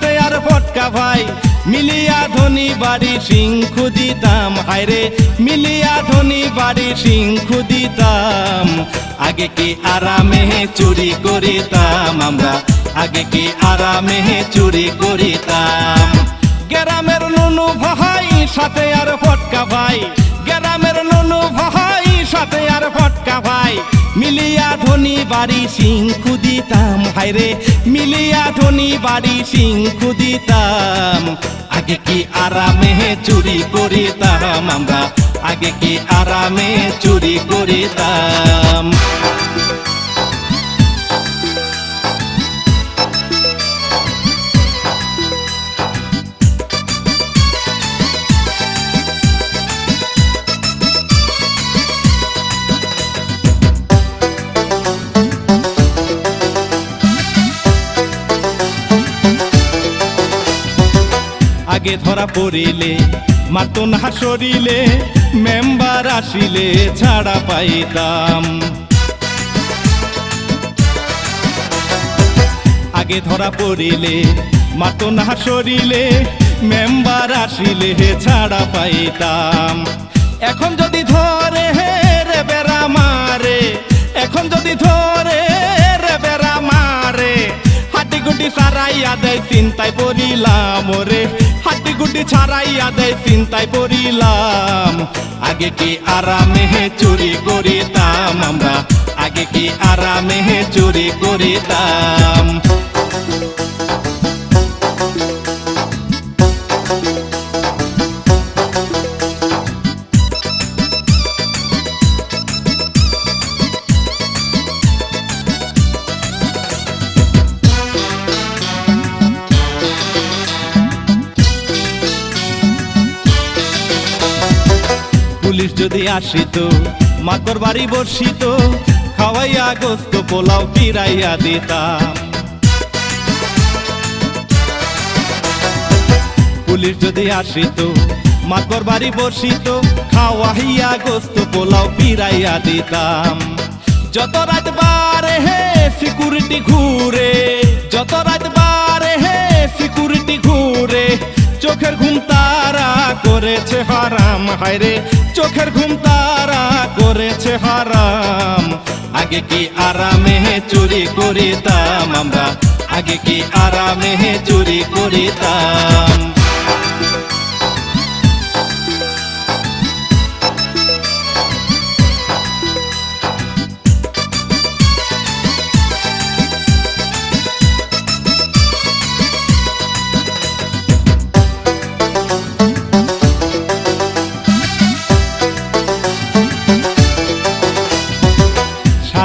ফটকা ভাই। মিলিয়া ধনী বাড়ি সিংখু দিতাম। হায়রে, মিলিয়া ধনী বাড়ি সিংখু দিতাম। আগে কি আরামে চুরি করিতাম? আমরা আগে কি আরামে চুরি করিতাম? গ্রামের নুনু ভাই, সাথে আর ফটকা ভাই। গ্রামের নুনু ভাই, সাথে আর ফটকা ভাই। মিলিয়া ধনি বাড়ি সিং খুদিতাম হায়রে, মিলিয়া ধনি বাড়ি সিং খুদিতাম আগে কি আরামে চুরি করিতাম আমরা? আগে কি আরামে চুরি করিতাম? আগে ধরা পড়িলে মাতো না সরিলে মেম্বার আসিলে, ছাড়া পাইতাম। আগে ধরা পড়িলে মাতো না সরিলে মেম্বার আসিলে, ছাড়া পাইতাম। এখন যদি ধরে হে রে বেড়া মারে, এখন যদি ধরে গুটি সারাইয়া দেয় চিন্তায় পড়িলাম ওরে। হাটি গুটি ছাড়াইয়া দেয় চিন্তায় পড়িলাম। আগে কি আরামে চুরি করিতাম আমরা? আগে কি আরামে চুরি করিতাম? পুলিশ যদি আসিত মাতর বাড়ি বসিত খাওয়াইয়া গোস্ত, পোলাও ফিরাইয়া দিতাম। পুলিশ যদি আসিত মাতর বাড়ি বসিত খাওয়াইয়া গোস্ত, পোলাও ফিরাইয়া দিতাম। যত রাত বারে হে সিকিউরিটি ঘুরে, যত রাত বারে হে সিকিউরিটি ঘুরে, চোখের ঘুম তারা করেছে হারাম। হায়রে চোখের ঘুম তারা করেছে হারাম। আগে কি আরামে চুরি করিতাম আমরা? আগে কি আরামে চুরি করিতাম?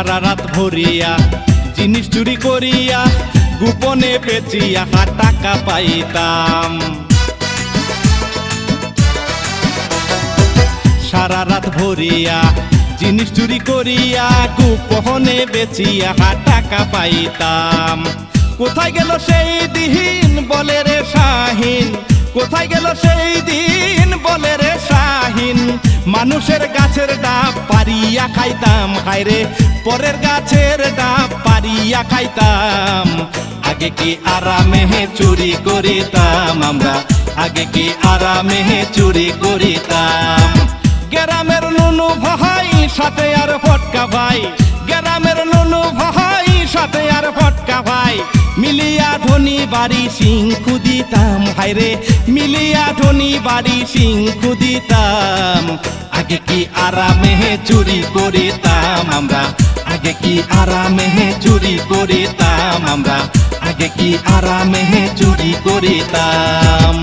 সারা রাত ভরিয়া, জিনিস চুরি করিয়া, গোপনে বেচিয়া হা টাকা পাইতাম। সারা রাত ভরিয়া, জিনিস চুরি করিয়া, গোপনে বেচিয়া হা টাকা পাইতাম। কোথায় গেল সেই দিন বলে রে শাহিন? কোথায় গেল সেই দিন বলে রে শাহিন? মানুষের গাছের ডাব পারিয়া খাইতাম। হায়রে, পরের গাছের ডাব পারিয়া খাইতাম। আগে কি আরামে চুরি করিতাম আমরা? আগে কি আরামে চুরি করিতাম? গ্রামের নুনু ভাই, সাথে আর ফটকা ভাই। ধনী বাড়ি সিং খুদিতাম হায়রে মিলিয়া ধনী বাড়ি সিং খুদিতাম আগে কি আরামে চুরি করিতাম আমরা? আগে কি আরামে চুরি করিতাম আমরা? আগে কি আরামে চুরি করিতাম?